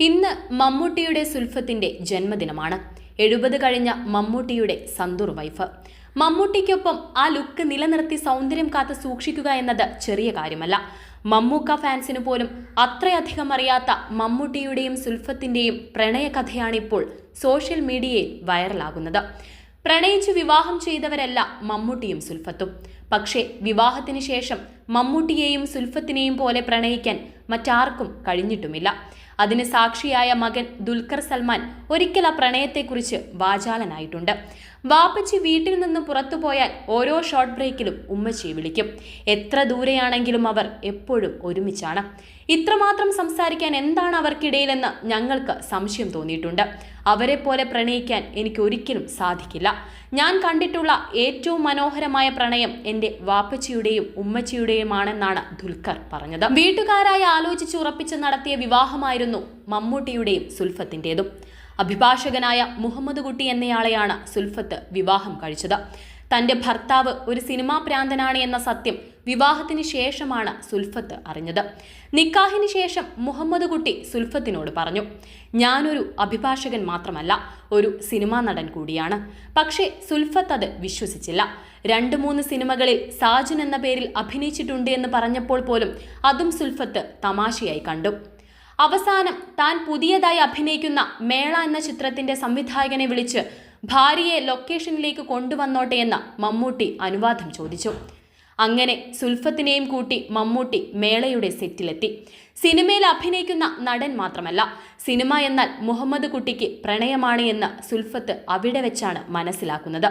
ഇന്ന് മമ്മൂട്ടിയുടെ സുൽഫത്തിന്റെ ജന്മദിനമാണ്. എഴുപത് കഴിഞ്ഞ മമ്മൂട്ടിയുടെ സന്തൂർ വൈഫ്. മമ്മൂട്ടിക്കൊപ്പം ആ ലുക്ക് നിലനിർത്തി സൗന്ദര്യം കാത്തു സൂക്ഷിക്കുക എന്നത് ചെറിയ കാര്യമല്ല. മമ്മൂക്ക ഫാൻസിന് പോലും അത്രയധികം അറിയാത്ത മമ്മൂട്ടിയുടെയും സുൽഫത്തിന്റെയും പ്രണയകഥയാണിപ്പോൾ സോഷ്യൽ മീഡിയയിൽ വൈറലാകുന്നത്. പ്രണയിച്ച് വിവാഹം ചെയ്തവരല്ല മമ്മൂട്ടിയും സുൽഫത്തും. പക്ഷേ വിവാഹത്തിന് ശേഷം മമ്മൂട്ടിയെയും സുൽഫത്തിനെയും പോലെ പ്രണയിക്കാൻ മറ്റാർക്കും കഴിഞ്ഞിട്ടുമില്ല. അതിന് സാക്ഷിയായ മകൻ ദുൽഖർ സൽമാൻ ഒരിക്കൽ ആ പ്രണയത്തെക്കുറിച്ച് വാചാലനായിട്ടുണ്ട്. വാപ്പച്ചി വീട്ടിൽ നിന്ന് പുറത്തുപോയാൽ ഓരോ ഷോർട്ട് ബ്രേക്കിലും ഉമ്മച്ചിയെ വിളിക്കും. എത്ര ദൂരെയാണെങ്കിലും അവർ എപ്പോഴും ഒരുമിച്ചാണ്. ഇത്രമാത്രം സംസാരിക്കാൻ എന്താണ് അവർക്കിടയിലെന്ന് ഞങ്ങൾക്ക് സംശയം തോന്നിയിട്ടുണ്ട്. അവരെ പോലെ പ്രണയിക്കാൻ എനിക്ക് ഒരിക്കലും സാധിക്കില്ല. ഞാൻ കണ്ടിട്ടുള്ള ഏറ്റവും മനോഹരമായ പ്രണയം എന്റെ വാപ്പച്ചിയുടെയും ഉമ്മച്ചിയുടെയുമാണെന്നാണ് ദുൽഖർ പറഞ്ഞത്. വീട്ടുകാരായി ആലോചിച്ച് ഉറപ്പിച്ച് നടത്തിയ വിവാഹമായിരുന്നു മമ്മൂട്ടിയുടെയും സുൽഫത്തിന്റെതും അഭിഭാഷകനായ മുഹമ്മദ് കുട്ടി എന്നയാളെയാണ് സുൽഫത്ത് വിവാഹം കഴിച്ചത്. തന്റെ ഭർത്താവ് ഒരു സിനിമാ പ്രാന്തനാണ് എന്ന സത്യം വിവാഹത്തിന് ശേഷമാണ് സുൽഫത്ത് അറിഞ്ഞത്. നിക്കാഹിന് ശേഷം മുഹമ്മദ് കുട്ടി സുൽഫത്തിനോട് പറഞ്ഞു ഞാനൊരു അഭിഭാഷകൻ മാത്രമല്ല ഒരു സിനിമാ നടൻ കൂടിയാണ്. പക്ഷേ സുൽഫത്ത് അത് വിശ്വസിച്ചില്ല. രണ്ട് മൂന്ന് സിനിമകളിൽ സാജൻ എന്ന പേരിൽ അഭിനയിച്ചിട്ടുണ്ട് എന്ന് പറഞ്ഞപ്പോൾ പോലും അതും സുൽഫത്ത് തമാശയായി കണ്ടു. അവസാനം താൻ പുതിയതായി അഭിനയിക്കുന്ന മേള എന്ന ചിത്രത്തിന്റെ സംവിധായകനെ വിളിച്ച് ഭാര്യയെ ലൊക്കേഷനിലേക്ക് കൊണ്ടുവന്നോട്ടെ എന്ന് മമ്മൂട്ടി അനുവാദം ചോദിച്ചു. അങ്ങനെ സുൽഫത്തിനെയും കൂട്ടി മമ്മൂട്ടി മേളയുടെ സെറ്റിലെത്തി. സിനിമയിൽ അഭിനയിക്കുന്ന നടൻ മാത്രമല്ല സിനിമ എന്നാൽ മുഹമ്മദ് കുട്ടിക്ക് പ്രണയമാണ് എന്ന് സുൽഫത്ത് അവിടെ വെച്ചാണ് മനസ്സിലാക്കുന്നത്.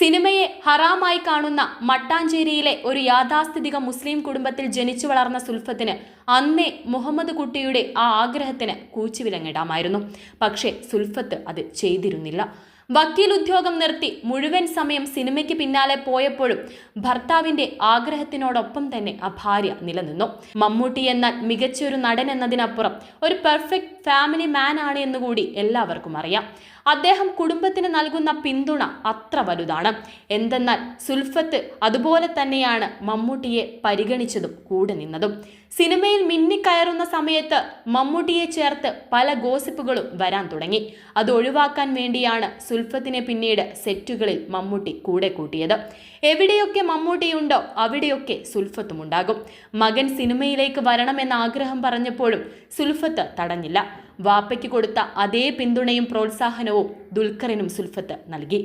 സിനിമയെ ഹറാമായി കാണുന്ന മട്ടാഞ്ചേരിയിലെ ഒരു യാഥാസ്ഥിതിക മുസ്ലിം കുടുംബത്തിൽ ജനിച്ചു വളർന്ന സുൽഫത്തിന് അന്നേ മുഹമ്മദ് കുട്ടിയുടെ ആ ആഗ്രഹത്തിന് കൂച്ചുവിലങ്ങിടാമായിരുന്നു. പക്ഷേ സുൽഫത്ത് അത് ചെയ്തിരുന്നില്ല. വക്കീൽ ഉദ്യോഗം നിർത്തി മുഴുവൻ സമയം സിനിമയ്ക്ക് പിന്നാലെ പോയപ്പോഴും ഭർത്താവിന്റെ ആഗ്രഹത്തിനോടൊപ്പം തന്നെ ആ ഭാര്യ നിലനിന്നു. മമ്മൂട്ടി എന്നാൽ മികച്ചൊരു നടൻ എന്നതിനപ്പുറം ഒരു പെർഫെക്റ്റ് ഫാമിലി മാൻ ആണ് എന്നുകൂടി എല്ലാവർക്കും അറിയാം. അദ്ദേഹം കുടുംബത്തിന് നൽകുന്ന പിന്തുണ അത്ര വലുതാണ്. എന്തെന്നാൽ സുൽഫത്ത് അതുപോലെ തന്നെയാണ് മമ്മൂട്ടിയെ പരിഗണിച്ചതും കൂടെ നിന്നതും. സിനിമയിൽ മിന്നിക്കയറുന്ന സമയത്ത് മമ്മൂട്ടിയെ ചേർത്ത് പല ഗോസിപ്പുകളും വരാൻ തുടങ്ങി. അത് ഒഴിവാക്കാൻ വേണ്ടിയാണ് സുൽഫത്തിനെ പിന്നീട് സെറ്റുകളിൽ മമ്മൂട്ടി കൂടെ കൂട്ടിയത്. എവിടെയൊക്കെ മമ്മൂട്ടിയുണ്ടോ അവിടെയൊക്കെ സുൽഫത്തും ഉണ്ടാകും. മകൻ സിനിമയിലേക്ക് വരണമെന്ന ആഗ്രഹം പറഞ്ഞപ്പോഴും സുൽഫത്ത് തടഞ്ഞില്ല. വാപ്പയ്ക്ക് കൊടുത്ത അതേ പിന്തുണയും പ്രോത്സാഹനവും ദുൽഖറിനും സുൽഫത്ത് നൽകി.